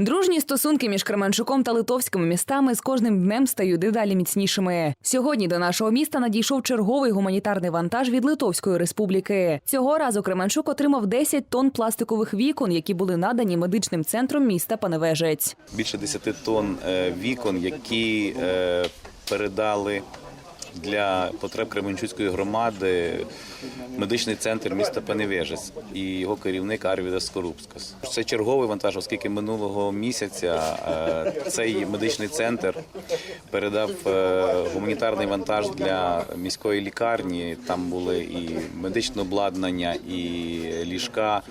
Дружні стосунки між Кременчуком та литовськими містами з кожним днем стають дедалі міцнішими. Сьогодні до нашого міста надійшов черговий гуманітарний вантаж від Литовської республіки. Цього разу Кременчук отримав 10 тонн пластикових вікон, які були надані медичним центром міста Паневежець. більше 10 тонн е, вікон, які е, передали для потреб Кременчуцької громади медичний центр міста Пеневежець і його керівник Арвіда Скорубскас. Це черговий вантаж, оскільки минулого місяця е, цей медичний центр передав е, гуманітарний вантаж для міської лікарні. Там були і медичне обладнання, і ліжка.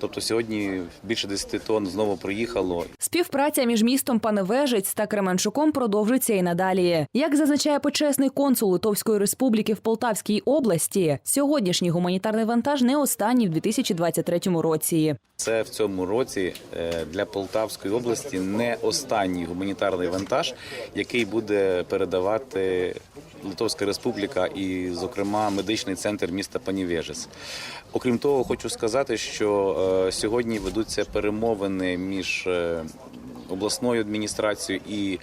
Тобто сьогодні більше 10 тонн знову приїхало. Співпраця між містом Паневежець та Кременчуком продовжиться і надалі. Як зазначає почесний консул Литовської республіки в Полтавській області, сьогоднішній гуманітарний вантаж не останній в 2023 році. Це в цьому році е, для Полтавської області не останній гуманітарний вантаж, який буде передавати Литовська Республіка і, зокрема, медичний центр міста Панівежес. Окрім того, хочу сказати, що е, сьогодні ведуться перемовини між е, обласною адміністрацією і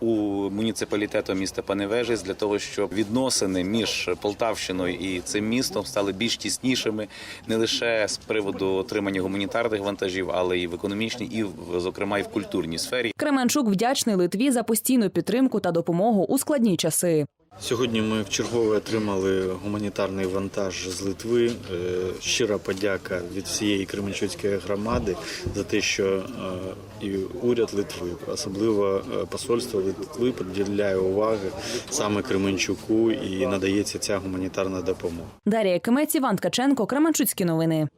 у муніципалітету міста Паневежець для того, щоб відносини між Полтавщиною і цим містом стали більш тіснішими не лише з приводу отримання гуманітарних вантажів, але й в економічній, і в- зокрема і в культурній сфері. Кременчук вдячний Литві за постійну підтримку та допомогу у складні часи. Сьогодні ми вчергове отримали гуманітарний вантаж з Литви. Е, Щира подяка від всієї Кременчуцької громади за те, що е, і уряд Литви, особливо е, посольство Литви, приділяє уваги саме Кременчуку і надається ця гуманітарна допомога. Дарія Кимець, Іван Ткаченко, Кременчуцькі новини.